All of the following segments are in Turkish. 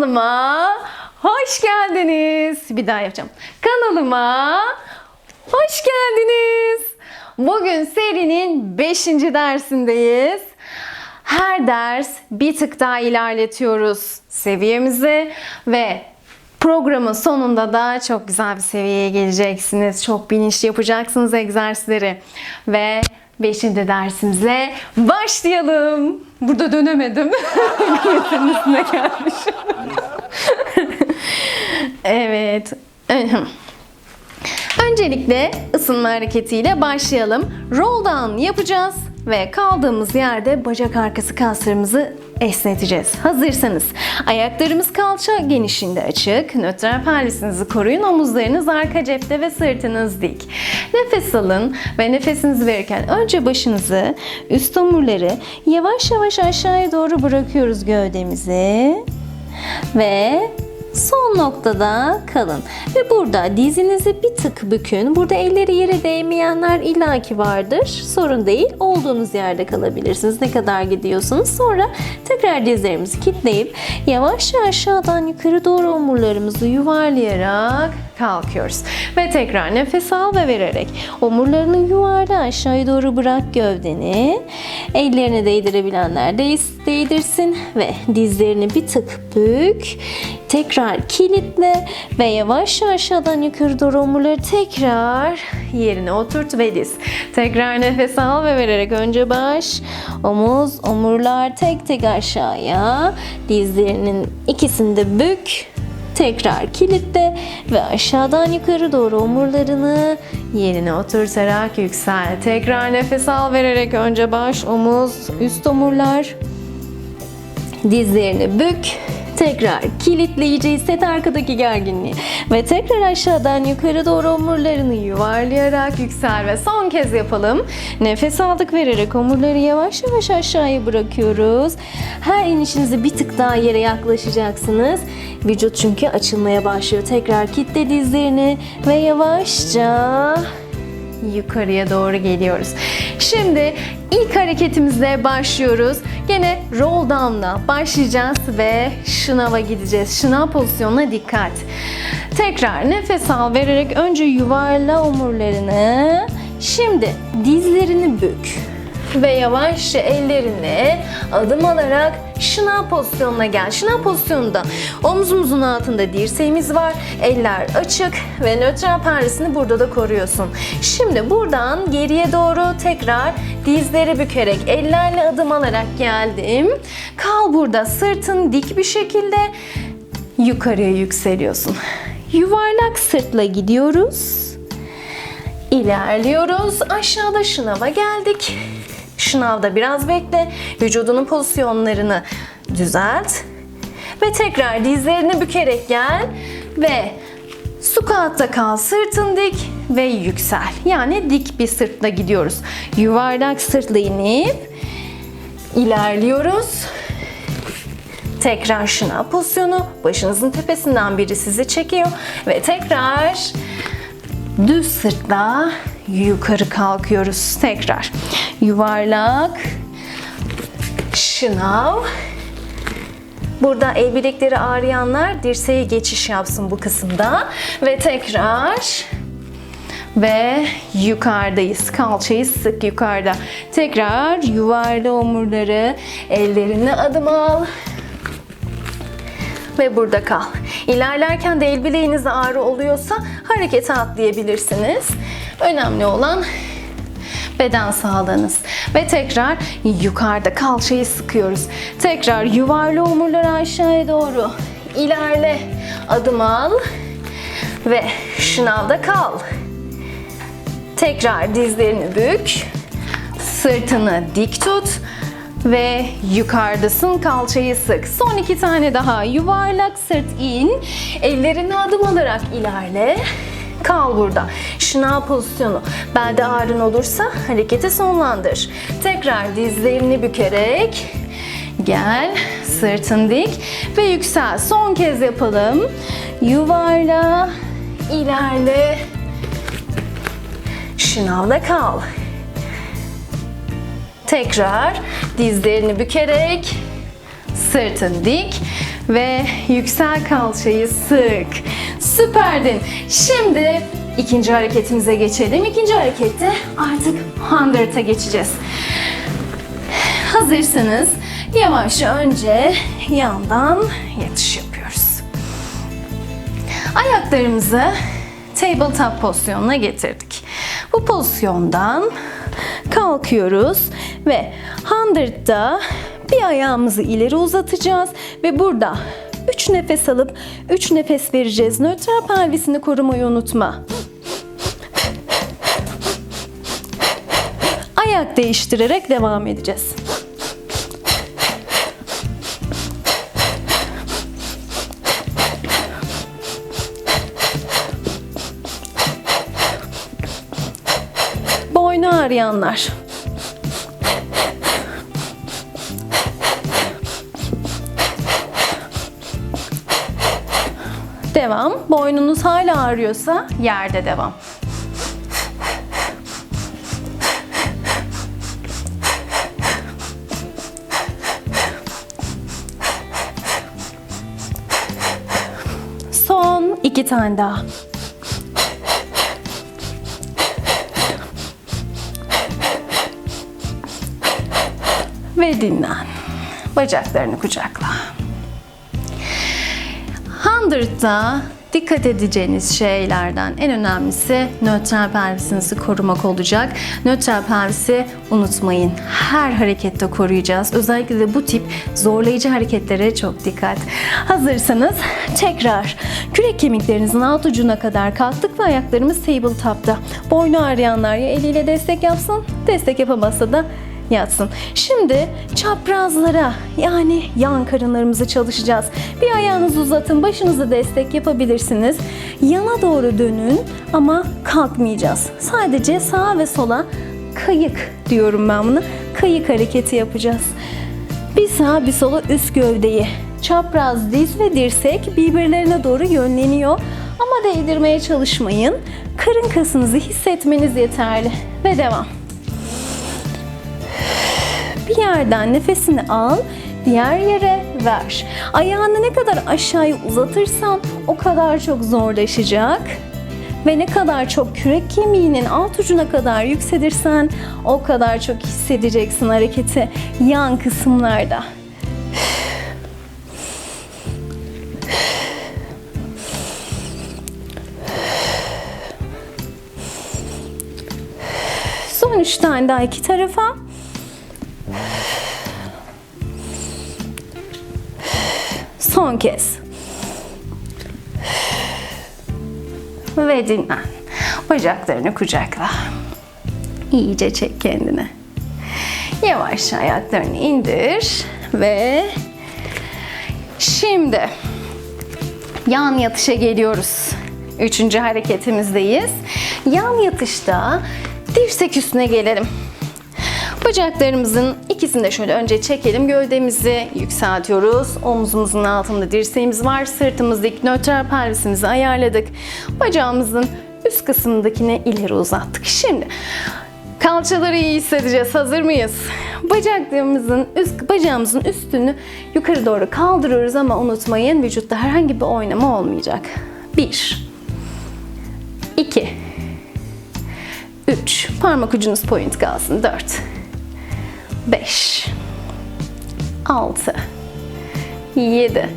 Kanalıma hoş geldiniz. Bir daha yapacağım. Kanalıma hoş geldiniz. Bugün serinin 5. dersindeyiz. Her ders bir tık daha ilerletiyoruz seviyemizi ve Programın sonunda da çok güzel bir seviyeye geleceksiniz. Çok bilinçli yapacaksınız egzersizleri. Ve 5. dersimize başlayalım. Burada dönemedim. Yeterin üstüne gelmişim. evet. Öncelikle ısınma hareketiyle başlayalım. Roll down yapacağız ve kaldığımız yerde bacak arkası kaslarımızı esneteceğiz. Hazırsanız ayaklarımız kalça genişliğinde açık. Nötral pelvisinizi koruyun. Omuzlarınız arka cepte ve sırtınız dik. Nefes alın ve nefesinizi verirken önce başınızı, üst omurları yavaş yavaş aşağıya doğru bırakıyoruz gövdemizi. Ve Son noktada kalın. Ve burada dizinizi bir tık bükün. Burada elleri yere değmeyenler illaki vardır. Sorun değil. Olduğunuz yerde kalabilirsiniz. Ne kadar gidiyorsunuz. Sonra tekrar dizlerimizi kilitleyip yavaşça aşağıdan yukarı doğru omurlarımızı yuvarlayarak kalkıyoruz. Ve tekrar nefes al ve vererek omurlarını yuvarla aşağıya doğru bırak gövdeni. Ellerini değdirebilenler de değdirsin ve dizlerini bir tık bük. Tekrar kilitle ve yavaş aşağıdan yukarı doğru omurları tekrar yerine oturt ve diz. Tekrar nefes al ve vererek önce baş, omuz, omurlar tek tek aşağıya. Dizlerinin ikisini de bük. Tekrar kilitle ve aşağıdan yukarı doğru omurlarını yerine oturtarak yüksel. Tekrar nefes al vererek önce baş, omuz, üst omurlar. Dizlerini bük. Tekrar kilitleyici hisset arkadaki gerginliği. Ve tekrar aşağıdan yukarı doğru omurlarını yuvarlayarak yüksel ve son kez yapalım. Nefes aldık vererek omurları yavaş yavaş aşağıya bırakıyoruz. Her inişinizde bir tık daha yere yaklaşacaksınız. Vücut çünkü açılmaya başlıyor. Tekrar kitle dizlerini ve yavaşça yukarıya doğru geliyoruz. Şimdi ilk hareketimizle başlıyoruz. Gene roll down'la başlayacağız ve şınava gideceğiz. Şınav pozisyonuna dikkat. Tekrar nefes al vererek önce yuvarla omurlarını. Şimdi dizlerini bük ve yavaşça ellerini adım alarak şınav pozisyonuna gel. Şınav pozisyonunda omzumuzun altında dirseğimiz var. Eller açık ve nötral pelvisini burada da koruyorsun. Şimdi buradan geriye doğru tekrar dizleri bükerek ellerle adım alarak geldim. Kal burada sırtın dik bir şekilde yukarıya yükseliyorsun. Yuvarlak sırtla gidiyoruz. İlerliyoruz. Aşağıda şınava geldik. Şınavda biraz bekle. Vücudunun pozisyonlarını düzelt. Ve tekrar dizlerini bükerek gel. Ve squat'ta kal. Sırtın dik ve yüksel. Yani dik bir sırtla gidiyoruz. Yuvarlak sırtla inip ilerliyoruz. Tekrar şınav pozisyonu. Başınızın tepesinden biri sizi çekiyor. Ve tekrar düz sırtla yukarı kalkıyoruz. Tekrar yuvarlak şınav. Burada el bilekleri ağrıyanlar dirseğe geçiş yapsın bu kısımda. Ve tekrar ve yukarıdayız. Kalçayı sık yukarıda. Tekrar yuvarla omurları. Ellerini adım al. Ve burada kal. İlerlerken de el bileğinize ağrı oluyorsa harekete atlayabilirsiniz. Önemli olan beden sağlığınız. Ve tekrar yukarıda kalçayı sıkıyoruz. Tekrar yuvarla omurları aşağıya doğru. İlerle. Adım al. Ve şınavda kal. Tekrar dizlerini bük. Sırtını dik tut. Ve yukarıdasın kalçayı sık. Son iki tane daha yuvarlak sırt in. Ellerini adım alarak ilerle. Kal burada. Şınav pozisyonu. Belde ağrın olursa hareketi sonlandır. Tekrar dizlerini bükerek gel. Sırtın dik ve yüksel. Son kez yapalım. Yuvarla, ilerle. Şınavda kal. Tekrar dizlerini bükerek sırtın dik Ve yüksel kalçayı sık. Süperdin. Şimdi ikinci hareketimize geçelim. İkinci harekette artık 100'a geçeceğiz. Hazırsanız yavaşça önce yandan yatış yapıyoruz. Ayaklarımızı tabletop pozisyonuna getirdik. Bu pozisyondan kalkıyoruz ve 100'da bir ayağımızı ileri uzatacağız ve burada 3 nefes alıp 3 nefes vereceğiz. Nötral pelvisini korumayı unutma. Ayak değiştirerek devam edeceğiz. Boynu ağrıyanlar. Devam. Boynunuz hala ağrıyorsa yerde devam. Son iki tane daha. Ve dinlen. Bacaklarını kucakla. 100'da dikkat edeceğiniz şeylerden en önemlisi nötral pelvisinizi korumak olacak. Nötral pelvisi unutmayın. Her harekette koruyacağız. Özellikle de bu tip zorlayıcı hareketlere çok dikkat. Hazırsanız tekrar kürek kemiklerinizin alt ucuna kadar kalktık ve ayaklarımız tabletop'ta. Boynu ağrıyanlar ya eliyle destek yapsın, destek yapamazsa da yatsın. Şimdi çaprazlara yani yan karınlarımızı çalışacağız. Bir ayağınızı uzatın, başınızı destek yapabilirsiniz. Yana doğru dönün ama kalkmayacağız. Sadece sağa ve sola kayık diyorum ben bunu. Kayık hareketi yapacağız. Bir sağa bir sola üst gövdeyi. Çapraz diz ve dirsek birbirlerine doğru yönleniyor. Ama değdirmeye çalışmayın. Karın kasınızı hissetmeniz yeterli. Ve devam. Bir yerden nefesini al, diğer yere ver. Ayağını ne kadar aşağıya uzatırsan o kadar çok zorlaşacak. Ve ne kadar çok kürek kemiğinin alt ucuna kadar yükselirsen o kadar çok hissedeceksin hareketi yan kısımlarda. Son üç tane daha iki tarafa. Son kez. Ve dinlen. Bacaklarını kucakla. İyice çek kendini. Yavaş ayaklarını indir ve şimdi yan yatışa geliyoruz. Üçüncü hareketimizdeyiz. Yan yatışta dirsek üstüne gelelim. Bacaklarımızın ikisini de şöyle önce çekelim. Gövdemizi yükseltiyoruz. Omzumuzun altında dirseğimiz var. Sırtımız dik. Nötral pelvisimizi ayarladık. Bacağımızın üst kısmındakini ileri uzattık. Şimdi kalçaları iyi hissedeceğiz. Hazır mıyız? Bacaklarımızın üst, bacağımızın üstünü yukarı doğru kaldırıyoruz ama unutmayın vücutta herhangi bir oynama olmayacak. 1 2 3 Parmak ucunuz point kalsın. 4 5 6 7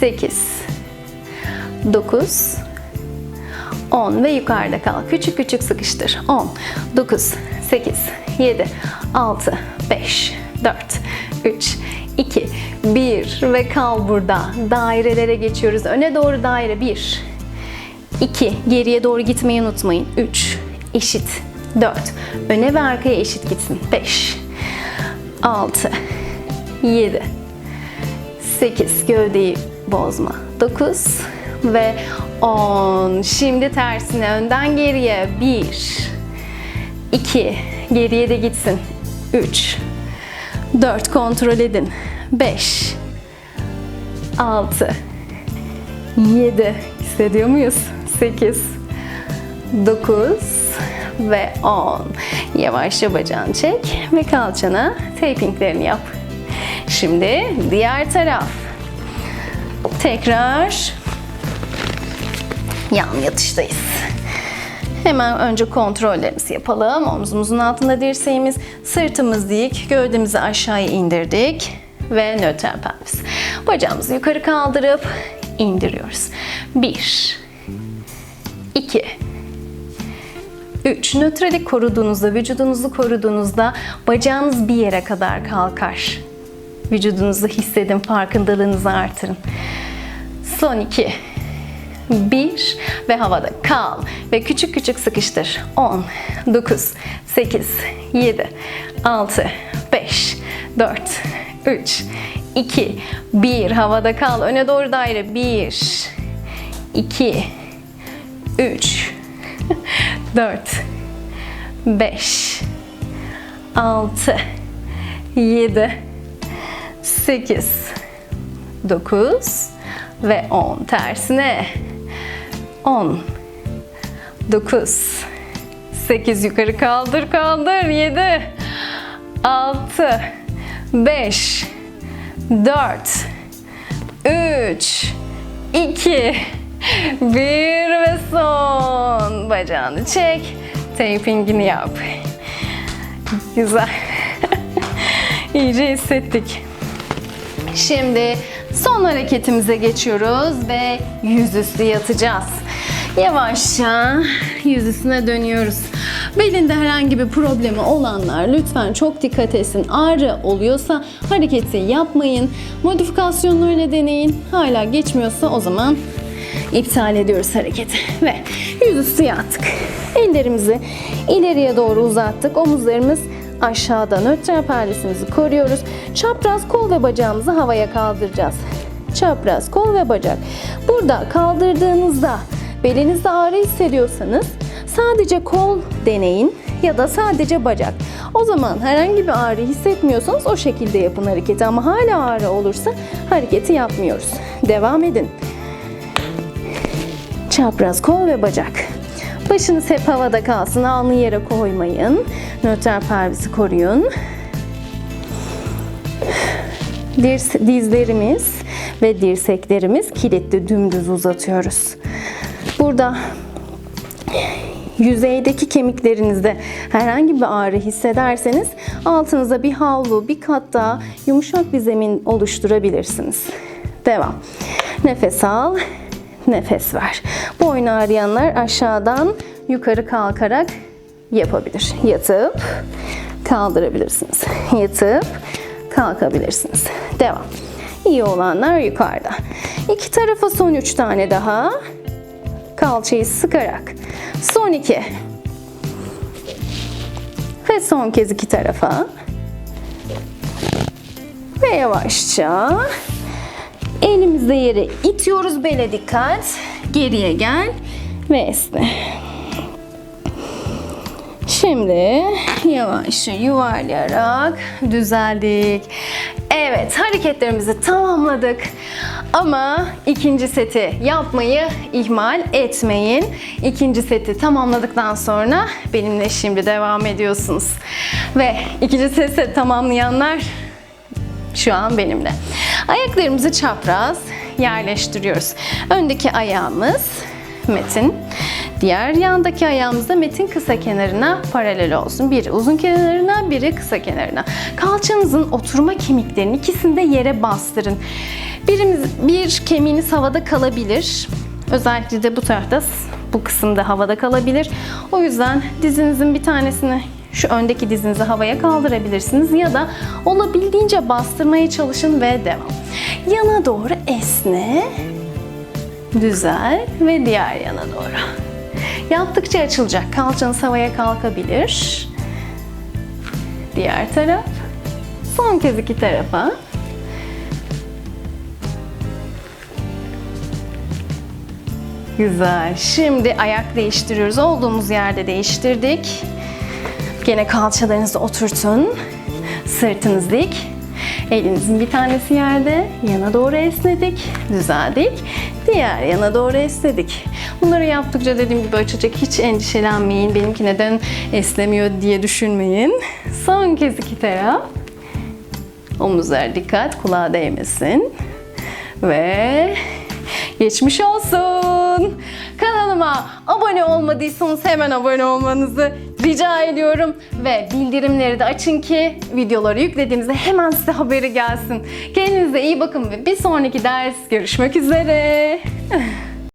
8 9 10 ve yukarıda kal. Küçük küçük sıkıştır. 10 9 8 7 6 5 4 3 2 1 ve kal burada. Dairelere geçiyoruz. Öne doğru daire 1 2 geriye doğru gitmeyi unutmayın. 3 eşit 4 öne ve arkaya eşit gitsin. 5 6 7 8 gövdeyi bozma. 9 ve 10. Şimdi tersine önden geriye. 1 2 geriye de gitsin. 3 4 kontrol edin. 5 6 7 hissediyor muyuz? 8 9 ve 10. Yavaşça bacağını çek ve kalçana tapinglerini yap. Şimdi diğer taraf. Tekrar yan yatıştayız. Hemen önce kontrollerimizi yapalım. Omzumuzun altında dirseğimiz, sırtımız dik, gövdemizi aşağıya indirdik ve nötr pelvis. Bacağımızı yukarı kaldırıp indiriyoruz. 1 2 3. Nötrali koruduğunuzda, vücudunuzu koruduğunuzda bacağınız bir yere kadar kalkar. Vücudunuzu hissedin, farkındalığınızı artırın. Son 2 1 ve havada kal ve küçük küçük sıkıştır. 10, 9, 8, 7, 6, 5, 4, 3, 2, 1. Havada kal. Öne doğru daire. 1, 2, 3, 4, 5, 6, 7, 8, 9 ve 10. Tersine. 10, 9, 8 yukarı kaldır kaldır. 7, 6, 5, 4, 3, 2, 1 ve son. Bacağını çek. Tapingini yap. Güzel. İyice hissettik. Şimdi son hareketimize geçiyoruz ve yüzüstü yatacağız. Yavaşça yüzüstüne dönüyoruz. Belinde herhangi bir problemi olanlar lütfen çok dikkat etsin. Ağrı oluyorsa hareketi yapmayın. Modifikasyonlarla deneyin. Hala geçmiyorsa o zaman iptal ediyoruz hareketi. Ve yüzüstü yattık. Ellerimizi ileriye doğru uzattık. Omuzlarımız aşağıdan nötr perdesimizi koruyoruz. Çapraz kol ve bacağımızı havaya kaldıracağız. Çapraz kol ve bacak. Burada kaldırdığınızda belinizde ağrı hissediyorsanız sadece kol deneyin ya da sadece bacak. O zaman herhangi bir ağrı hissetmiyorsanız o şekilde yapın hareketi ama hala ağrı olursa hareketi yapmıyoruz. Devam edin. Çapraz kol ve bacak. Başınız hep havada kalsın. Alnı yere koymayın. Nötr pelvisi koruyun. Dirs- dizlerimiz ve dirseklerimiz kilitli dümdüz uzatıyoruz. Burada yüzeydeki kemiklerinizde herhangi bir ağrı hissederseniz altınıza bir havlu, bir kat daha yumuşak bir zemin oluşturabilirsiniz. Devam. Nefes al, nefes ver. Boyun ağrıyanlar aşağıdan yukarı kalkarak yapabilir. Yatıp kaldırabilirsiniz. Yatıp kalkabilirsiniz. Devam. İyi olanlar yukarıda. İki tarafa son üç tane daha. Kalçayı sıkarak. Son iki. Ve son kez iki tarafa. Ve yavaşça elimizde yere itiyoruz. Bele dikkat. Geriye gel ve esne. Şimdi yavaşça yuvarlayarak düzeldik. Evet hareketlerimizi tamamladık. Ama ikinci seti yapmayı ihmal etmeyin. İkinci seti tamamladıktan sonra benimle şimdi devam ediyorsunuz. Ve ikinci seti tamamlayanlar şu an benimle. Ayaklarımızı çapraz yerleştiriyoruz. Öndeki ayağımız metin. Diğer yandaki ayağımız da metin kısa kenarına paralel olsun. Biri uzun kenarına, biri kısa kenarına. Kalçanızın oturma kemiklerinin ikisini de yere bastırın. Birimiz, bir kemiğiniz havada kalabilir. Özellikle de bu tarafta bu kısımda havada kalabilir. O yüzden dizinizin bir tanesini şu öndeki dizinizi havaya kaldırabilirsiniz ya da olabildiğince bastırmaya çalışın ve devam. Yana doğru esne, düzel ve diğer yana doğru. Yaptıkça açılacak. Kalçanız havaya kalkabilir. Diğer taraf. Son kez iki tarafa. Güzel. Şimdi ayak değiştiriyoruz. Olduğumuz yerde değiştirdik. Gene kalçalarınızı oturtun. Sırtınız dik. Elinizin bir tanesi yerde. Yana doğru esnedik. Düzeldik. Diğer yana doğru esnedik. Bunları yaptıkça dediğim gibi açacak. Hiç endişelenmeyin. Benimki neden esnemiyor diye düşünmeyin. Son kez iki taraf. Omuzlar dikkat. Kulağa değmesin. Ve Geçmiş olsun. Kanalıma abone olmadıysanız hemen abone olmanızı rica ediyorum. Ve bildirimleri de açın ki videoları yüklediğimizde hemen size haberi gelsin. Kendinize iyi bakın ve bir sonraki ders görüşmek üzere.